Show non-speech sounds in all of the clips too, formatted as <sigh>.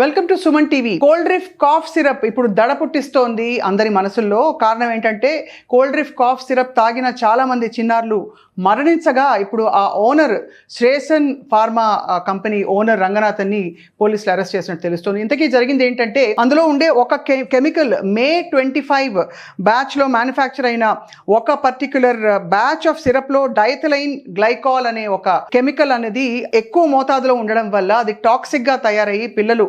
Welcome to Suman TV Coldrif cough syrup ఇప్పుడు దడ పుట్టిస్తోంది అందరి మనసుల్లో కారణం ఏంటంటే కోల్డ్ డ్రిఫ్ కాఫ్ సిరప్ తాగిన చాలామంది చిన్నారులు మరణించగా ఇప్పుడు ఆ owner Sresan pharma company owner రంగనాథన్ని పోలీసులు అరెస్ట్ చేసినట్టు తెలుస్తోంది ఇంతకీ జరిగింది ఏంటంటే అందులో ఉండే ఒక కెమికల్ మే ట్వంటీ ఫైవ్ బ్యాచ్లో మ్యానుఫ్యాక్చర్ అయిన ఒక పర్టిక్యులర్ బ్యాచ్ ఆఫ్ సిరప్లో డైథలైన్ గ్లైకాల్ అనే ఒక కెమికల్ అనేది ఎక్కువ మోతాదులో ఉండడం వల్ల అది టాక్సిక్గా తయారయ్యి పిల్లలు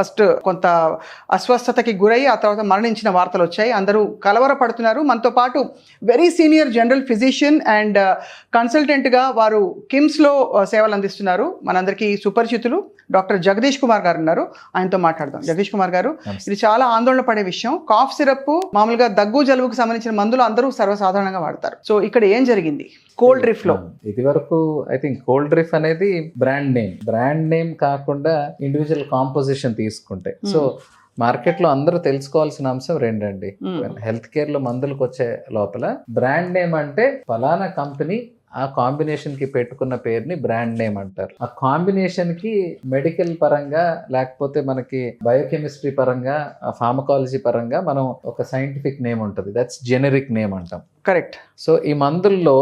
ఫస్ట్ కొంత అస్వస్థతకి గురై ఆ తర్వాత మరణించిన వార్తలు వచ్చాయి అందరూ కలవరపడుతున్నారు మనతో పాటు very senior general physician and కన్సల్టెంట్గా వారు కిమ్స్లో uh, సేవలు అందిస్తున్నారు మనందరికీ సుపరిచితులు డాక్టర్ జగదీష్ కుమార్ గారు ఉన్నారు ఆయనతో మాట్లాడదాం జగదీష్ కుమార్ గారు ఇది చాలా ఆందోళన పడే విషయం కాఫ్ సిరప్ మామూలుగా దగ్గు జలుబుకు సంబంధించిన మందులు అందరూ సర్వసాధారణంగా వాడతారు సో ఇక్కడ ఏం జరిగింది కోల్డ్ డ్రిఫ్ లో ఇది వరకు ఐ థింక్ కోల్డ్ డ్రిఫ్ అనేది బ్రాండ్ నేమ్ బ్రాండ్ నేమ్ కాకుండా ఇండివిజువల్ కాంపోజిషన్ తీసుకు తీసుకుంటే సో మార్కెట్లో అందరూ తెలుసుకోవాల్సిన అంశం రెండండి హెల్త్ కేర్ లో మందులకు వచ్చే లోపల బ్రాండ్ నేమ్ అంటే ఫలానా కంపెనీ ఆ కాంబినేషన్ కి పెట్టుకున్న పేరుని బ్రాండ్ నేమ్ అంటారు ఆ కాంబినేషన్ కి మెడికల్ పరంగా లేకపోతే మనకి బయోకెమిస్ట్రీ పరంగా ఫార్మకాలజీ పరంగా మనం ఒక సైంటిఫిక్ నేమ్ ఉంటుంది దట్స్ జెనరిక్ నేమ్ అంటాం కరెక్ట్ సో ఈ మందుల్లో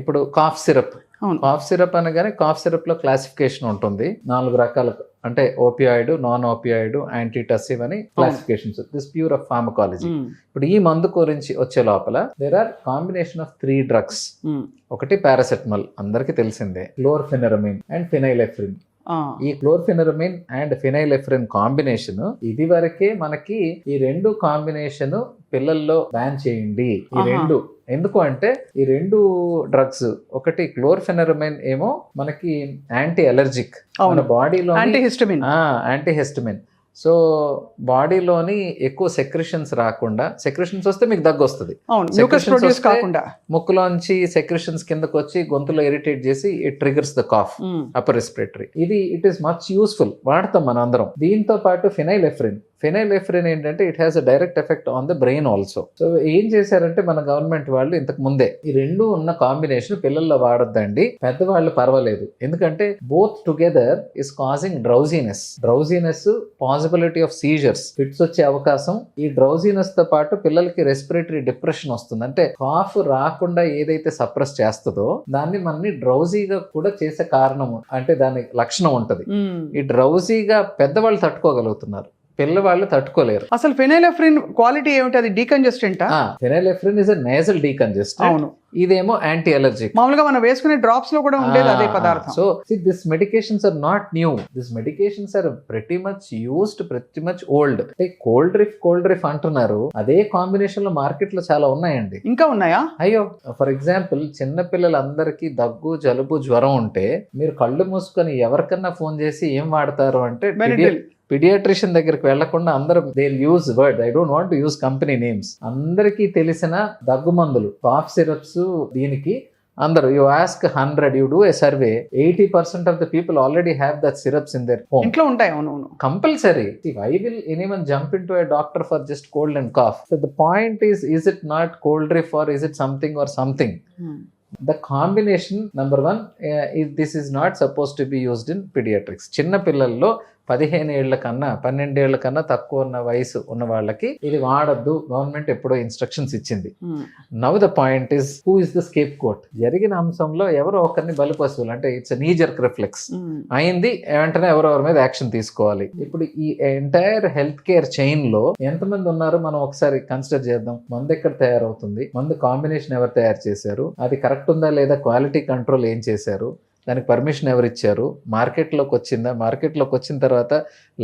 ఇప్పుడు కాఫ్ సిరప్ కాఫ్ సిరప్ అనగానే కాఫ్ సిరప్ లో క్లాసిఫికేషన్ ఉంటుంది నాలుగు రకాల అంటే ఓపియాయిడ్ నాన్ ఓపియాయిడ్ యాంటీటసివ్ అని classifications this pure of pharmacology ఇప్పుడు ఈ మందు గురించి వచ్చే లోపల there are combination of three drugs ఒకటి పారాసెటమాల్ అందరికి తెలిసిందే క్లోర్ఫెనరమిన్ అండ్ ఫినైలెఫ్రిన్ ఈ క్లోర్ఫినరమిన్ అండ్ ఫినైలెఫ్రిన్ కాంబినేషన్ ఇది వరకే మనకి ఈ రెండు కాంబినేషన్ పిల్లల్లో బ్యాన్ చేయండి ఈ రెండు ఎందుకు అంటే ఈ రెండు డ్రగ్స్ ఒకటి క్లోర్ఫెనరమైన్ ఏమో మనకి యాంటీ అలర్జిక్ మన బాడీలో యాంటీహిస్టమిన్ యాంటీహిస్టమిన్ సో బాడీలోని ఎక్కువ సెక్రిషన్స్ రాకుండా సెక్రిషన్స్ వస్తే మీకు దగ్గు వస్తుంది ముక్కులోంచి సెక్రిషన్స్ కిందకు వచ్చి గొంతులో ఇరిటేట్ చేసి it triggers the cough upper respiratory ఇది ఇట్ ఈస్ మచ్ యూస్ఫుల్ వాడతాం మన అందరం దీంతో పాటు ఫినైల్ ఎఫ్రిన్ ఎఫ్రిన్ ఏంటంటే it has a direct effect on the brain also so ఏం చేశారంటే మన గవర్నమెంట్ వాళ్ళు ఇంతకు ముందే ఈ రెండు ఉన్న కాంబినేషన్ పిల్లల్లో వాడొద్దండి పెద్దవాళ్ళు పర్వాలేదు ఎందుకంటే both together is causing drowsiness drowsiness possibility of seizures fits వచ్చే అవకాశం ఈ డ్రౌజీనెస్ తో పాటు పిల్లలకి రెస్పిరేటరీ డిప్రెషన్ వస్తుంది అంటే కాఫ్ రాకుండా ఏదైతే సప్రెస్ చేస్తుందో దాన్ని మనని డ్రౌజీగా కూడా చేసే కారణం అంటే దాని లక్షణం ఉంటది ఈ డ్రౌజీగా పెద్దవాళ్ళు తట్టుకోగలుగుతున్నారు పిల్లవాళ్ళు తట్టుకోలేరు అసలు ఫెనైలెఫ్రిన్ క్వాలిటీ ఏమిటి అది decongestant phenylephrine is nasal decongest అవును ఇదేమో యాంటీ ఎలర్జీ మామూలుగా మనం వేసుకునే డ్రాప్స్ లో కూడా ఉండేది అదే పదార్థం so this medications are not new this medications are pretty much used pretty much old అంటే కోల్డ్ రిఫ్ కోల్డ్ రిఫ్ అంటున్నారు అదే కాంబినేషన్ లో మార్కెట్ లో చాలా ఉన్నాయండి ఇంకా ఉన్నాయా అయ్యో ఫర్ ఎగ్జాంపుల్ చిన్న పిల్లలందరికీ దగ్గు జలుబు జ్వరం ఉంటే మీరు కళ్ళు మూసుకొని ఎవరికన్నా ఫోన్ చేసి ఏం వాడతారు అంటే పిడియాట్రిషియన్ దగ్గరికి వెళ్లకుండా అందరూ they use word I don't want use company names అందరికీ తెలిసిన దగ్గు మందులు పాప్ సిరప్స్ దీనికి అందరూ you ask hundred you do a survey eighty percent of the people already have that syrups in their home ఇంట్లో ఉంటాయి అవును compulsory I will anyone jump in to a doctor for just cold and cough the point is is it not Coldrif or is it something or something the combination number one this is not suppose to be used in pediatrics చిన్న పిల్లల్లో పదిహేను ఏళ్ల కన్నా పన్నెండేళ్ల కన్నా తక్కువ ఉన్న వయసు ఉన్న వాళ్ళకి ఇది వాడద్దు గవర్నమెంట్ ఎప్పుడో ఇన్స్ట్రక్షన్స్ ఇచ్చింది now the point is who is the scapegoat జరిగిన అంశంలో ఎవరో ఒకరిని బలి పశువులు అంటే ఇట్స్ నీజర్క్ రిఫ్లెక్స్ అయింది వెంటనే ఎవరెవరి మీద యాక్షన్ తీసుకోవాలి ఇప్పుడు ఈ ఎంటైర్ హెల్త్ కేర్ చైన్ లో ఎంతమంది ఉన్నారో మనం ఒకసారి కన్సిడర్ చేద్దాం మందు ఎక్కడ తయారవుతుంది మందు కాంబినేషన్ ఎవరు తయారు చేశారు అది కరెక్ట్ ఉందా లేదా క్వాలిటీ కంట్రోల్ ఏం చేశారు దానికి పర్మిషన్ ఎవరు ఇచ్చారు మార్కెట్లోకి వచ్చిందా మార్కెట్లోకి వచ్చిన తర్వాత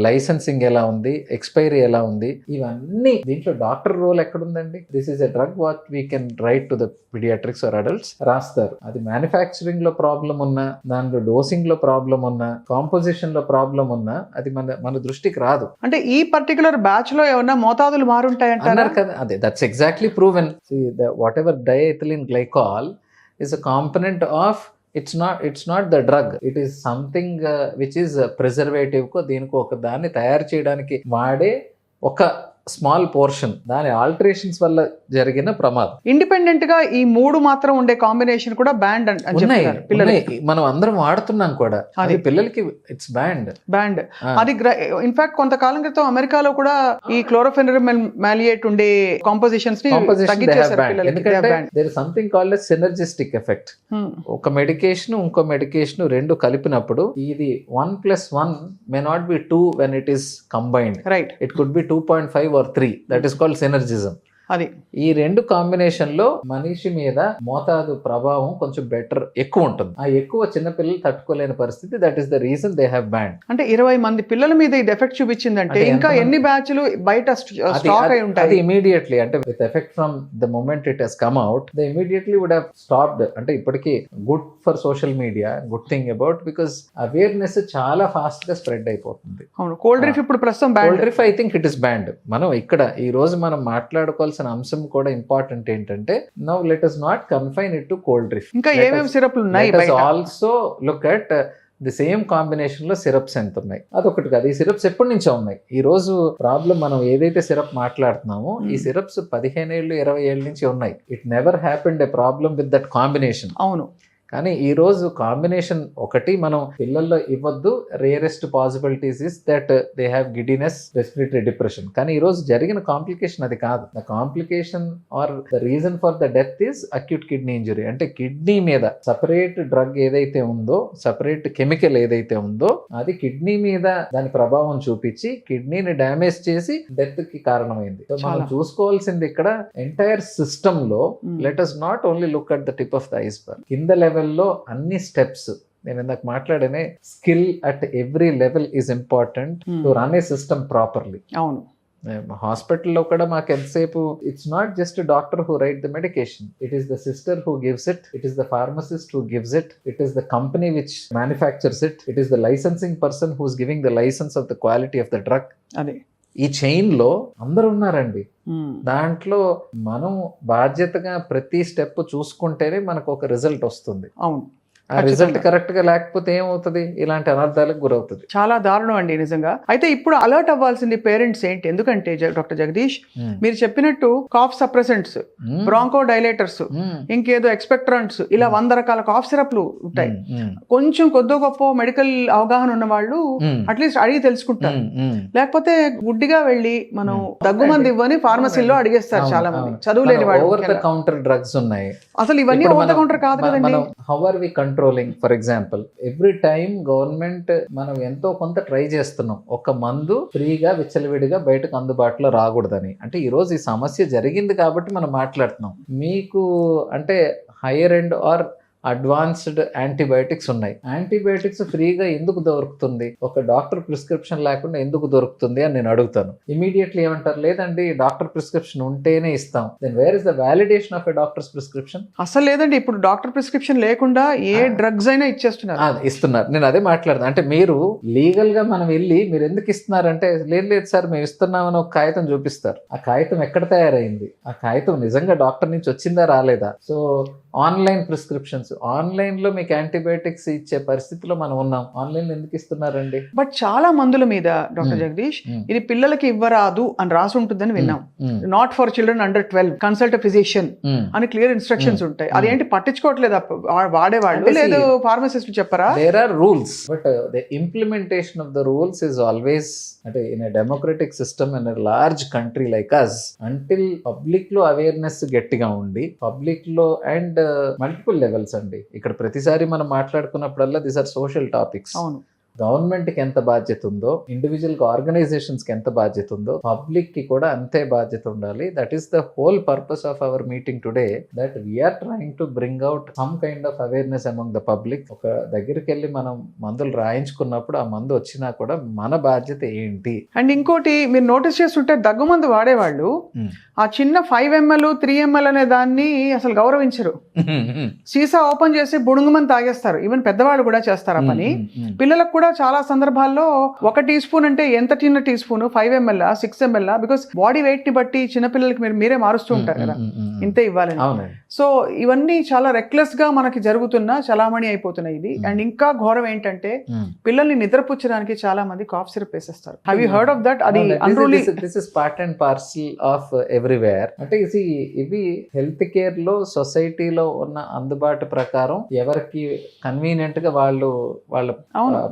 లైసెన్సింగ్ ఎలా ఉంది ఎక్స్పైరీ ఎలా ఉంది ఇవన్నీ దీంట్లో డాక్టర్ రోల్ ఎక్కడుందండి this is a drug what we can write to the pediatrics or adults రాస్తారు అది మ్యానుఫ్యాక్చరింగ్ లో ప్రాబ్లం ఉన్నా దాంట్లో డోసింగ్ లో ప్రాబ్లం ఉన్నా కాంపోజిషన్ లో ప్రాబ్లం ఉన్నా అది మన మన దృష్టికి రాదు అంటే ఈ పర్టికులర్ బ్యాచ్ లో ఏమన్నా మోతాదులు మారుంటాయంటారు కదా అదే that's exactly proven whatever diethylene glycol is a component of it's not it's not the drug it is something which preservative కో దీనికో ఒక దాన్ని తయారు చేయడానికి వాడే ఒక స్మాల్ పోర్షన్ దాని ఆల్టరేషన్స్ వల్ల జరిగిన ప్రమాదం ఇండిపెండెంట్ గా ఈ మూడు మాత్రం ఉండే కాంబినేషన్ కూడా బ్యాండ్ మనం అందరం వాడుతున్నాం కూడా అది పిల్లలకి ఇట్స్ బ్యాండ్ బ్యాండ్ అది ఇన్ఫాక్ట్ కొంతకాలం క్రితం అమెరికాలో కూడా ఈ క్లోరోఫెనరమల్ మాలియేట్ ఉండే కాంపోజిషన్స్ ని సంథింగ్ కాల్డ్ సినర్జిస్టిక్ ఎఫెక్ట్ ఒక మెడికేషన్ ఇంకో మెడికేషన్ రెండు కలిపినప్పుడు ఇది one plus one may not be two when it is combined right it could be two point five or three. That is called synergism. అది ఈ రెండు combination లో మనిషి మీద మోతాదు ప్రభావం కొంచెం బెటర్ ఎక్కువ ఉంటుంది ఆ ఎక్కువ చిన్న పిల్లలు తట్టుకోలేని పరిస్థితి that is the reason they have banned అంటే ఇరవై మంది పిల్లల మీద ఇది ఎఫెక్ట్ చూపించిందంటే ఇంకా ఎన్ని బ్యాచ్లు బయట స్టాక్ అయి ఉంటాయి ఇమీడియట్లీ అంటే with effect from the moment it has come out the immediately would have stopped అంటే ఇప్పటికీ good for social media good thing about because awareness చాలా ఫాస్ట్ గా స్ప్రెడ్ అయిపోతుంది కోల్డ్ డ్రిఫ్ ఇప్పుడు ప్రస్తుతం Coldrif I think it is banned మనం ఇక్కడ ఈ రోజు మనం మాట్లాడుకోవాల్సిన తెలుసుకోవాల్సిన అంశం కూడా ఇంపార్టెంట్ ఏంటంటే now let us not confine it to cold drink ఇంకా ఏమేమి సిరప్లు ఉన్నాయి also look at the same combination లో సిరప్స్ ఎంత ఉన్నాయి అదొకటి కాదు ఈ సిరప్స్ ఎప్పటి నుంచో ఉన్నాయి ఈ రోజు ప్రాబ్లం మనం ఏదైతే సిరప్ మాట్లాడుతున్నామో ఈ సిరప్స్ పదిహేను ఏళ్ళు ఇరవై ఏళ్ళ నుంచి ఉన్నాయి it never happened a problem with that combination అవును కానీ ఈరోజు కాంబినేషన్ ఒకటి మనం పిల్లల్లో ఇవ్వద్దు rarest possibilities is that they have giddiness respiratory depression కానీ ఈరోజు జరిగిన కాంప్లికేషన్ అది కాదు the complication or the reason for the death is acute kidney injury అంటే కిడ్నీ మీద సపరేట్ డ్రగ్ ఏదైతే ఉందో సపరేట్ కెమికల్ ఏదైతే ఉందో అది కిడ్నీ మీద దాని ప్రభావం చూపించి కిడ్నీని డ్యామేజ్ చేసి డెత్ కి కారణమైంది సో మనం చూసుకోవాల్సింది ఇక్కడ ఎంటైర్ సిస్టమ్ లో let us not only look at the tip of the iceberg కింద లెవెల్ లెవెల్లో అన్ని స్టెప్స్ నేను ఇందాక మాట్లాడనే skill at every level is important to run a system properly అవును హాస్పిటల్లో కూడా మాకు ఎంతసేపు it's not just doctor who write the medication it is the sister who gives it it is the pharmacist who gives it it is the company which manufactures it it is the licensing person who's giving the license of the quality of the drug అదే ఈ చైన్లో అందరు ఉన్నారండి దాంట్లో మనం బాధ్యతగా ప్రతి step చూసుకుంటేనే మనకు ఒక రిజల్ట్ వస్తుంది అవును రిజల్ట్ కరెక్ట్ గా లేకపోతే ఏమవుతుంది ఇలాంటి అనర్థాలకు గురవుతుంది చాలా దారుణం అండి నిజంగా అయితే ఇప్పుడు అలర్ట్ అవ్వాల్సింది పేరెంట్స్ ఏంటి ఎందుకంటే డాక్టర్ జగదీష్ మీరు చెప్పినట్టు కాఫ్ సప్రెసెంట్స్ బ్రాంకో డైలేటర్స్ ఇంకేదో ఎక్స్పెక్ట్రాంట్స్ ఇలా వంద రకాల కాఫ్ సిరప్లు ఉంటాయి కొంచెం కొద్దో గొప్ప మెడికల్ అవగాహన ఉన్న వాళ్ళు అట్లీస్ట్ అడిగి తెలుసుకుంటారు లేకపోతే గుడ్డిగా వెళ్ళి మనం దగ్గు మంది ఇవ్వని ఫార్మసీలో అడిగేస్తారు చాలా మంది చదువులేని వాళ్ళు కౌంటర్ డ్రగ్స్ ఉన్నాయి అసలు ఇవన్నీ కౌంటర్ కాదు కదండి how are we controlling for example every time government మనం ఎంతో కొంత ట్రై చేస్తున్నాం ఒక మందు ఫ్రీగా విచ్చలవిడిగా బయటకు అందుబాటులో రాకూడదని అంటే ఈరోజు ఈ సమస్య జరిగింది కాబట్టి మనం మాట్లాడుతున్నాం మీకు అంటే higher end or advanced antibiotics ఉన్నాయి యాంటీబయాటిక్స్ ఫ్రీగా ఎందుకు దొరుకుతుంది ఒక డాక్టర్ ప్రిస్క్రిప్షన్ లేకుండా ఎందుకు దొరుకుతుంది అని నేను అడుగుతాను ఇమీడియట్లీ ఏమంటారు లేదండి డాక్టర్ ప్రిస్క్రిప్షన్ ఉంటేనే ఇస్తాం then where is the validation of a doctor's prescription అసలు లేదండి ఇప్పుడు డాక్టర్ ప్రిస్క్రిప్షన్ లేకుండా ఏ డ్రగ్స్ అయినా ఇచ్చేస్తున్నారు ఇస్తున్నారు నేను అదే మాట్లాడదాను అంటే మీరు లీగల్ గా మనం వెళ్ళి మీరు ఎందుకు ఇస్తున్నారు అంటే లేదు లేదు సార్ మేము ఇస్తున్నామని ఒక కాగితం చూపిస్తారు ఆ కాగితం ఎక్కడ తయారైంది ఆ కాగితం నిజంగా డాక్టర్ నుంచి వచ్చిందా రాలేదా సో ఆన్లైన్ ప్రిస్క్రిప్షన్స్ ఆన్లైన్లో మీకు యాంటీబయాటిక్స్ ఇచ్చే పరిస్థితిలో మనం ఉన్నాం ఆన్లైన్ ఎందుకు ఇస్తున్నారండి బట్ చాలా మందుల మీద డాక్టర్ జగదీష్ ఇది పిల్లలకి ఇవ్వరాదు అని రాసి ఉంటుందని విన్నాం not for children under twelve consult physician అని క్లియర్ ఇన్స్ట్రక్షన్స్ ఉంటాయి అదేంటి పట్టించుకోవట్లేదు వాడేవాళ్ళు లేదు ఫార్మసిస్ట్ చెప్పరా there are rules but the implementation of the rules is always అంటే in democratic system in large country like us until public లో awareness గట్టిగా ఉండి పబ్లిక్ లో అండ్ మల్టిపుల్ లెవెల్స్ అండి ఇక్కడ ప్రతిసారి మనం మాట్లాడుకున్నప్పుడల్లా దీస్ ఆర్ సోషల్ టాపిక్స్ అవును గవర్నమెంట్కి ఎంత బాధ్యత ఉందో ఇండివిజువల్గా ఆర్గనైజేషన్స్కి ఎంత బాధ్యత ఉందో పబ్లిక్కి కూడా అంతే బాధ్యత ఉండాలి that is the whole purpose of our meeting today that we're trying to bring out some kind of awareness among the public ఒక దగ్గరికి వెళ్ళి మనం మందులు రాయించుకున్నప్పుడు ఆ మందు వచ్చినా కూడా మన బాధ్యత ఏంటి అండ్ ఇంకోటి మీరు నోటీస్ చేస్తుంటే మందు వాడేవాళ్ళు hmm. ఆ చిన్న ఫైవ్ ఎంఎల్ త్రీ ఎంఎల్ అనే దాన్ని అసలు గౌరవించరు <laughs> సీసా ఓపెన్ చేసి మందు తాగేస్తారు ఈవెన్ పెద్దవాళ్ళు కూడా చేస్తారు ఆ పని hmm, hmm, పిల్లలకు కూడా కూడా చాలా సందర్భాల్లో ఒక టీ స్పూన్ అంటే ఎంత చిన్న teaspoon five ML six ML because body weight ని బట్టి చిన్నపిల్లలకి మీరు మీరే మారుస్తూ ఉంటారు కదా ఇంతే ఇవ్వాలని సో ఇవన్నీ చాలా రెక్లెస్ గా మనకి జరుగుతున్న చలామణి అయిపోతున్నాయి ఇది అండ్ ఇంకా ఘోరం ఏంటంటే పిల్లల్ని నిద్రపుచ్చడానికి చాలా మంది కాఫ్ సిరప్ వేసేస్తారు యూ హర్డ్ ఆఫ్ దట్ అది this is part and parcel of everywhere అంటే ఇవి హెల్త్ కేర్ లో సొసైటీలో ఉన్న అందుబాటు ప్రకారం ఎవరికి కన్వీనియంట్ గా వాళ్ళు వాళ్ళ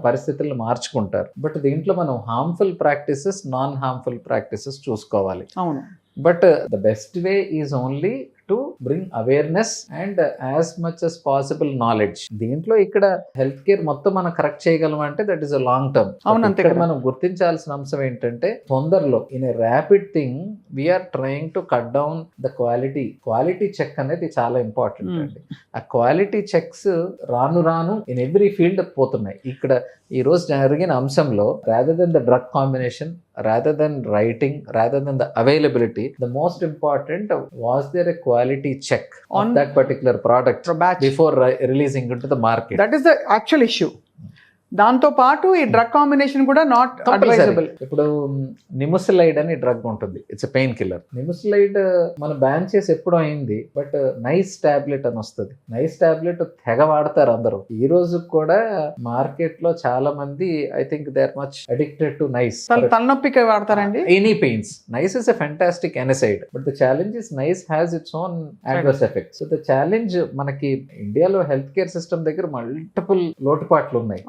పరిస్థితి పరిస్థితులను మార్చుకుంటారు బట్ దీంట్లో మనం harmful practices non harmful practices చూసుకోవాలి అవును but the best way is only to bring awareness and as much as possible knowledge దీంట్లో ఇక్కడ హెల్త్ కేర్ మొత్తం మనం కరెక్ట్ చేయగలం అంటే that is a long term అవును అంతే మనం గుర్తించాల్సిన అంశం ఏంటంటే తొందరలో in a rapid thing we're trying to cut down the quality quality check అనేది చాలా ఇంపార్టెంట్ hmm. అండి ఆ క్వాలిటీ చెక్స్ రాను రాను ఇన్ ఎవ్రీ ఫీల్డ్ పోతున్నాయి ఇక్కడ ఈ రోజు జరిగిన అంశంలో rather than the drug combination rather than writing, rather than the availability, the most important was there a quality check on that particular product before re- releasing it to the market. That is the actual issue. దాంతో పాటు ఈ hmm. Drug combination కూడా not advisable ఇప్పుడు nimesulide అని drug ఉంటుంది it's pain killer నిమోసిలైడ్ మనం ban చేసి ఎప్పుడు అయింది బట్ నైస్ టాబ్లెట్ అని వస్తుంది నైస్ టాబ్లెట్ తెగ వాడతారు అందరూ ఈ రోజు కూడా మార్కెట్ లో చాలా మంది I think they are much addicted to Nise తలనొప్పికి వాడతారండి any pains Nise is a fantastic NSAID but the challenge is Nise has its own adverse effect so the challenge మనకి ఇండియాలో హెల్త్ కేర్ సిస్టమ్ దగ్గర multiple లోటుపాట్లు ఉన్నాయి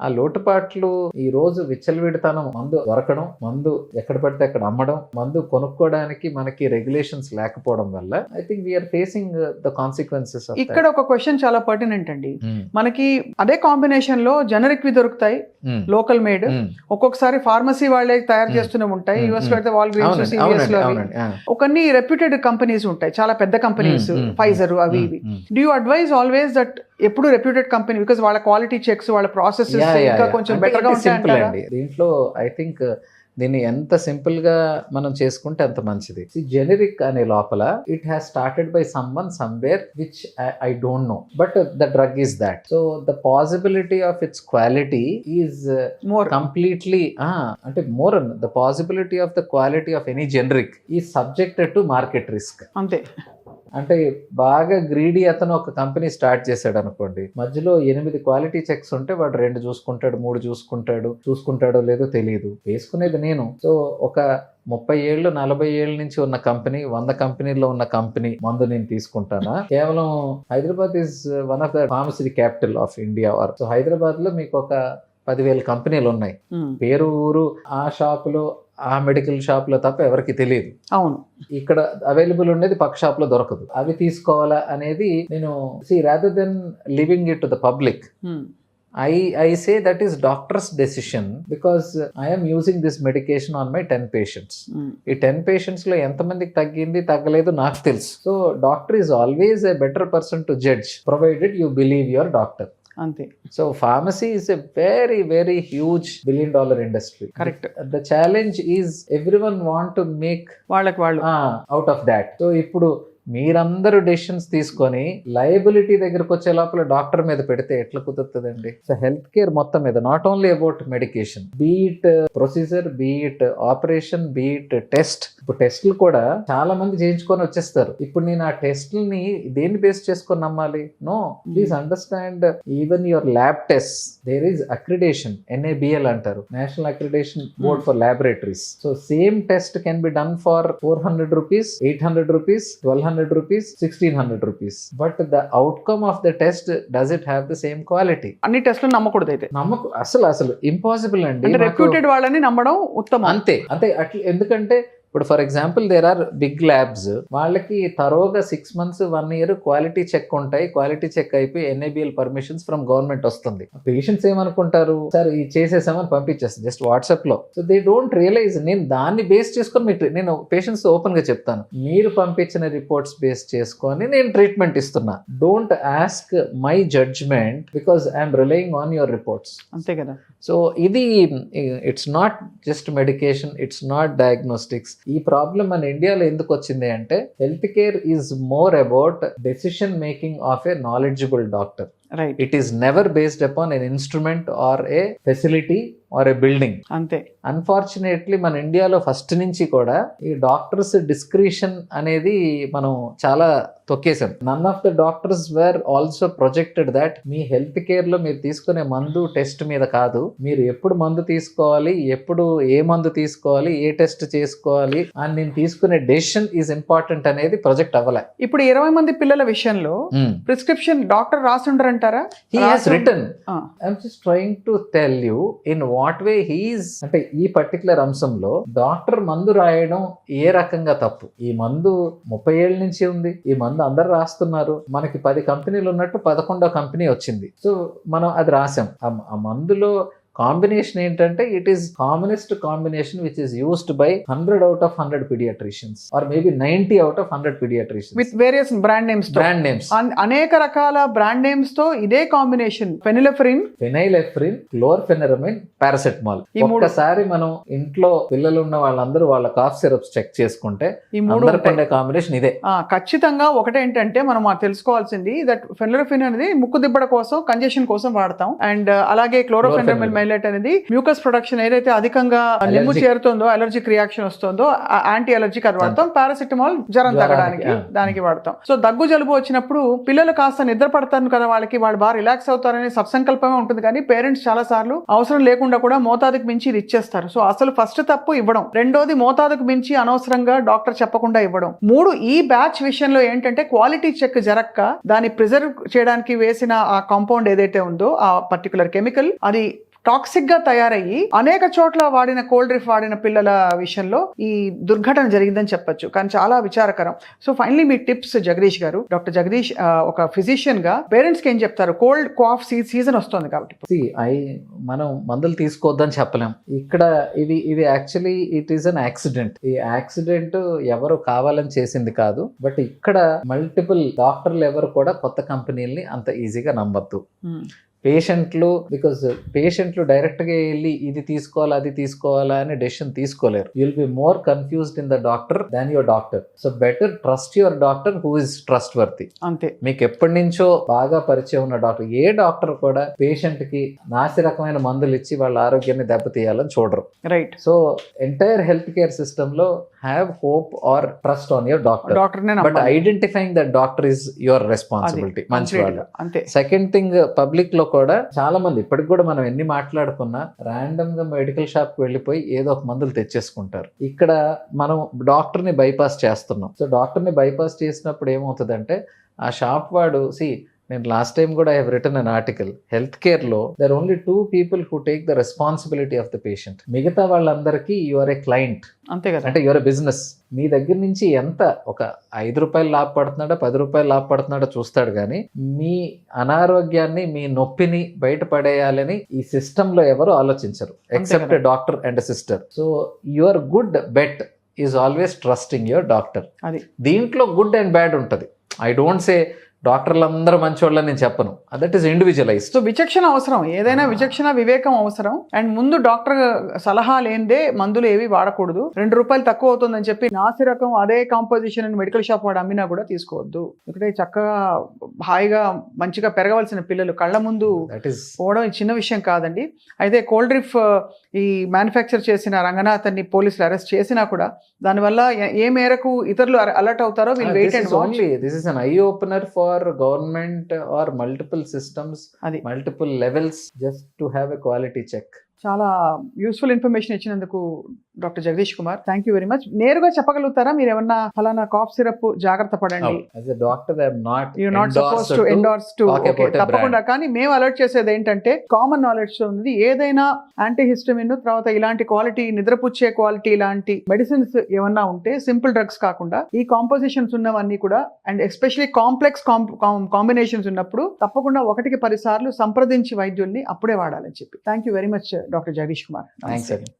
ఆ లోటుపాట్లు ఈ రోజు విచ్చలవిడితనం మందు దొరకడం మందు ఎక్కడ పడితే అక్కడ అమ్మడం మందు కొనుక్కోవడానికి మనకి రెగ్యులేషన్స్ లేకపోవడం వల్ల I think we're facing the consequences ఇక్కడ ఒక క్వశ్చన్ చాలా పర్టినెంట్ అండి hmm. మనకి అదే కాంబినేషన్ లో జనరిక్ వి దొరుకుతాయి లోకల్ hmm. Made hmm. ఒక్కొక్కసారి ఫార్మసీ వాళ్ళే తయారు చేస్తూనే ఉంటాయి యుఎస్ లో అయితే రెప్యూటెడ్ కంపెనీస్ ఉంటాయి చాలా పెద్ద కంపెనీస్ ఫైజర్ అవి ఇవి do you advise always that ఎప్పుడు రెప్యూటెడ్ కంపెనీ బికాస్ వాళ్ళ క్వాలిటీ చెక్స్ వాళ్ళ ప్రాసెస్ సింపుల్ అండి దీంట్లో ఐ థింక్ దీన్ని ఎంత సింపుల్ గా మనం చేసుకుంటే అంత మంచిది జెనరిక్ అనే లోపల it has started by someone somewhere which I don't know but the drug is that so the possibility of its quality is more completely అంటే more the possibility of the quality of any generic is subject to market risk అంతే అంటే బాగా greedy అతను ఒక company start చేశాడు అనుకోండి మధ్యలో ఎనిమిది క్వాలిటీ చెక్స్ ఉంటే వాడు రెండు చూసుకుంటాడు మూడు చూసుకుంటాడు చూసుకుంటాడో లేదో తెలియదు వేసుకునేది నేను సో ఒక ముప్పై ఏళ్ళు నలభై ఏళ్ళ నుంచి ఉన్న కంపెనీ వంద కంపెనీల్లో ఉన్న కంపెనీ మందు నేను తీసుకుంటానా కేవలం Hyderabad is one of the pharmacy capital of India or so Hyderabad లో మీకు ఒక పదివేల కంపెనీలు ఉన్నాయి hmm. పేరు ఊరు ఆ షాపులో ఆ మెడికల్ షాప్ లో తప్ప ఎవరికి తెలియదు అవును ఇక్కడ అవైలబుల్ ఉండేది పక్క లో దొరకదు అవి తీసుకోవాలా అనేది నేను see rather than leaving it to the public I I say that is doctors decision because I'm using this medication on my ten patients ఈ టెన్ పేషెంట్స్ ఎంత ఎంతమందికి తగ్గింది తగ్గలేదు నాకు తెలుసు so doctor is always a better person to judge provided you believe your doctor అంతే so pharmacy is a very very huge billion dollar industry correct the challenge is everyone want to make వాళ్ళకి వాళ్ళు out of that so ఇప్పుడు మీరందరూ decisions తీసుకొని liability దగ్గరకు వచ్చే లోపల doctor మీద పెడితే ఎట్లా కుదురుతుందండి సో హెల్త్ కేర్ మొత్తం మీద not only about medication be it procedure be it operation be it test ఇప్పుడు టెస్ట్లు కూడా చాలా మంది చేయించుకొని వచ్చేస్తారు ఇప్పుడు నేను ఆ టెస్ట్ని దేన్ని బేస్ చేసుకొని నమ్మాలి no please understand even your lab test there is accreditation NABL అంటారు national accreditation board for laboratories so same test can be done for four hundred rupees eight hundred rupees twelve hundred hundred rupees sixteen hundred rupees but the outcome of the test does it have the same quality అన్ని test నమ్మకూడదు అయితే నమ్మకు అసలు అసలు impossible అండి reputed వాళ్ళని నమ్మడం ఉత్తమం అంతే అంతే అట్లా ఎందుకంటే ఇప్పుడు for example there are big labs వాళ్ళకి తరోగా six months one year quality check ఉంటాయి క్వాలిటీ చెక్ అయిపోయి ఎన్ఏబిఎల్ పర్మిషన్స్ ఫ్రమ్ గవర్నమెంట్ వస్తుంది పేషెంట్స్ ఏమనుకుంటారు సార్ ఇది చేసేసామని పంపించేస్తాను జస్ట్ వాట్సాప్ లో సో దే డోంట్ రియలైజ్ నేను దాన్ని బేస్ చేసుకొని మీ నేను పేషెంట్స్ ఓపెన్ గా చెప్తాను మీరు పంపించిన రిపోర్ట్స్ బేస్ చేసుకొని నేను ట్రీట్మెంట్ ఇస్తున్నా don't ask my judgment because I'm relying on your reports అంతే కదా సో ఇది it's not just medication it's not diagnostics ఈ ప్రాబ్లం మన ఇండియాలో ఎందుకు వచ్చింది అంటే health care is more about decision making of a knowledgeable doctor it is never based upon an instrument or a facility or a building అంతే unfortunately మన ఇండియాలో first నుంచి కూడా ఈ డాక్టర్స్ డిస్క్రిషన్ అనేది మనం చాలా తొక్కేసాం none of the doctors were also projected that me health care లో మీరు తీసుకునే మందు టెస్ట్ మీద కాదు మీరు ఎప్పుడు మందు తీసుకోవాలి ఎప్పుడు ఏ మందు తీసుకోవాలి ఏ టెస్ట్ చేసుకోవాలి అని నేను తీసుకునే డెసిషన్ ఈజ్ ఇంపార్టెంట్ అనేది ప్రొజెక్ట్ అవ్వలే ఇప్పుడు ఇరవై మంది పిల్లల విషయంలో ప్రిస్క్రిప్షన్ డాక్టర్ రాసి ఉండరంటారా he has written I'm just trying to tell you in what way he's అంటే ఈ పర్టికులర్ అంశంలో డాక్టర్ మందు రాయడం ఏ రకంగా తప్పు ఈ మందు ముప్పై ఏళ్ళ నుంచి ఉంది ఈ మందు అందరు రాస్తున్నారు మనకి పది కంపెనీలు ఉన్నట్టు పదకొండో కంపెనీ వచ్చింది సో మనం అది రాసాం ఆ మందులో కాంబినేషన్ ఏంటంటే it is commonest combination which is used by hundred out of hundred paediatricians or maybe ninety out of hundred paediatricians with various brand names brand names అనేక రకాల బ్రాండ్ నేమ్స్ తో ఇదే కాంబినేషన్ ఫెనిలెఫ్రిన్ క్లోర్ క్లోర్ఫెనరమిన్ పారాసెటమాల్ ఈ ఒక్కసారి మనం ఇంట్లో పిల్లలు ఉన్న వాళ్ళందరూ వాళ్ళ కాఫ్ సిరప్స్ చెక్ చేసుకుంటే ఈ మూడు కాంబినేషన్ ఇదే ఖచ్చితంగా ఒకటేంటంటే మనం తెలుసుకోవాల్సింది దట్ ఫెనిలెఫ్రిన్ అనేది ముక్కు దిబ్బడ కోసం కంజెషన్ కోసం వాడతాం అండ్ అలాగే క్లోరోఫెనరమిన్ మైలెట్ అనేది మ్యూకస్ ప్రొడక్షన్ ఏదైతే అధికంగా నిమ్ము చేరుతుందో అలర్జిక్ రియాక్షన్ వస్తుందో యాంటీ అలర్జీ అది వాడతాం పారాసిటమాల్ జ్వరం తగ్గడానికి దానికి వాడతాం సో దగ్గు జలుబు వచ్చినప్పుడు పిల్లలు కాస్త నిద్ర పడతారు కదా వాళ్ళకి వాళ్ళు బాగా రిలాక్స్ అవుతారనే సబ్సంకల్పమే ఉంటుంది కానీ పేరెంట్స్ చాలా సార్లు అవసరం లేకుండా కూడా మోతాదుకు మించి ఇది ఇచ్చేస్తారు సో అసలు ఫస్ట్ తప్పు ఇవ్వడం రెండోది మోతాదుకు మించి అనవసరంగా డాక్టర్ చెప్పకుండా ఇవ్వడం మూడు ఈ బ్యాచ్ విషయంలో ఏంటంటే క్వాలిటీ చెక్ జరక్క దాన్ని ప్రిజర్వ్ చేయడానికి వేసిన ఆ కాంపౌండ్ ఏదైతే ఉందో ఆ పర్టికులర్ కెమికల్ అది టాక్సిక్ గా తయారయ్యి అనేక చోట్ల వాడిన కోల్డ్ డ్రింక్ వాడిన పిల్లల విషయంలో ఈ దుర్ఘటన జరిగిందని చెప్పొచ్చు కానీ చాలా విచారకరం సో ఫైనలీ మీ టిప్స్ జగదీష్ గారు డాక్టర్ జగదీష్ ఒక ఫిజిషియన్ గా పేరెంట్స్ కి ఏం చెప్తారు కోల్డ్ కాఫ్ సీజన్ వస్తుంది కాబట్టి ఐ మనం మందులు తీసుకోవద్దని చెప్పలేం ఇక్కడ ఇది ఇది actually it is an accident ఈ యాక్సిడెంట్ ఎవరు కావాలని చేసింది కాదు బట్ ఇక్కడ మల్టిపుల్ డాక్టర్లు ఎవరు కూడా కొత్త కంపెనీల్ని అంత ఈజీగా నమ్మద్దు hmm. పేషెంట్లు బికాస్ పేషెంట్లు డైరెక్ట్గా వెళ్ళి ఇది తీసుకోవాలా అది తీసుకోవాలా అని డెసిషన్ తీసుకోలేరు you'll be more confused in the doctor than your doctor so better trust your doctor who is trustworthy అంతే మీకు ఎప్పటి నుంచో బాగా పరిచయం ఉన్న డాక్టర్ ఏ డాక్టర్ కూడా పేషెంట్ కి నాసి రకమైన మందులు ఇచ్చి వాళ్ళ ఆరోగ్యాన్ని దెబ్బతీయాలని చూడరు right so entire health care system లో have hope or trust on your doctor doctor but identifying that doctor is your responsibility మంచి వాళ్ళు అంతే సెకండ్ థింగ్ పబ్లిక్ లో కూడా చాలా మంది ఇప్పటికి కూడా మనం ఎన్ని మాట్లాడుకున్నా ర్యాండమ్ గా మెడికల్ షాప్ కు వెళ్ళిపోయి ఏదో ఒక మందులు తెచ్చేసుకుంటారు ఇక్కడ మనం డాక్టర్ ని బైపాస్ చేస్తున్నాం సో డాక్టర్ ని బైపాస్ చేసినప్పుడు ఏమవుతుందంటే ఆ షాప్ వాడు సి నేను లాస్ట్ టైం కూడా I have written an article health కేర్లో there only two people who take the responsibility of the patient మిగతా వాళ్ళందరికీ యు ఆర్ ఏ క్లయింట్ అంతే కదా అంటే యువర్ బిజినెస్ మీ దగ్గర నుంచి ఎంత ఒక ఐదు రూపాయలు లాభ పడుతున్నాడో పది రూపాయలు లాభ పడుతున్నాడో చూస్తాడు కానీ మీ అనారోగ్యాన్ని మీ నొప్పిని బయటపడేయాలని ఈ సిస్టంలో ఎవరు ఆలోచించరు except doctor and sister so your good bet is always trusting your doctor దీంట్లో గుడ్ అండ్ బ్యాడ్ ఉంటుంది ఐ డోంట్ సే డాక్టర్లు అందరూ వాళ్ళని నేను చెప్పను దట్ ఈస్ ఇండివిజువలైజ్ సో విచక్షణ అవసరం ఏదైనా విచక్షణ వివేకం అవసరం అండ్ ముందు డాక్టర్ సలహా లేనిదే మందులు ఏవి వాడకూడదు రెండు రూపాయలు తక్కువ అవుతుందని చెప్పి నాసిరకం అదే కాంపోజిషన్ అని మెడికల్ షాప్ వాడు అమ్మినా కూడా తీసుకోవద్దు ఎందుకంటే చక్కగా హాయిగా మంచిగా పెరగవలసిన పిల్లలు కళ్ళ ముందు పోవడం చిన్న విషయం కాదండి అయితే కోల్డ్ డ్రింక్ uh, ఈ మ్యానుఫ్యాక్చర్ చేసిన రంగనాథన్ని పోలీసులు అరెస్ట్ చేసినా కూడా దానివల్ల ఏ మేరకు ఇతరులు అలర్ట్ అవుతారో వీళ్ళు wait and this is an eye opener for or government or multiple systems, multiple levels, just to have a quality check. చాలా యూస్ఫుల్ ఇన్ఫర్మేషన్ ఇచ్చినందుకు doctor Jagadish Kumar thank you very much నేరుగా చెప్పగలుగుతారా మీరు ఏమన్నా ఫలానా cough syrup జాగ్రత్త పడండి తప్పకుండా కానీ మేము అలర్ట్ చేసేది ఏంటంటే కామన్ నాలెడ్జ్ ఉంది ఏదైనా యాంటీ హిస్టమిన్ తర్వాత ఇలాంటి క్వాలిటీ నిద్రపుచ్చే క్వాలిటీ ఇలాంటి మెడిసిన్స్ ఏమన్నా ఉంటే సింపుల్ డ్రగ్స్ కాకుండా ఈ కాంపోజిషన్స్ ఉన్నవన్నీ కూడా అండ్ ఎస్పెషలీ కాంప్లెక్స్ కాంబినేషన్స్ ఉన్నప్పుడు తప్పకుండా ఒకటికి పదిసార్లు సంప్రదించి వైద్యుల్ని అప్పుడే వాడాలని చెప్పి thank you very much doctor Jagadish Kumar thanks అండి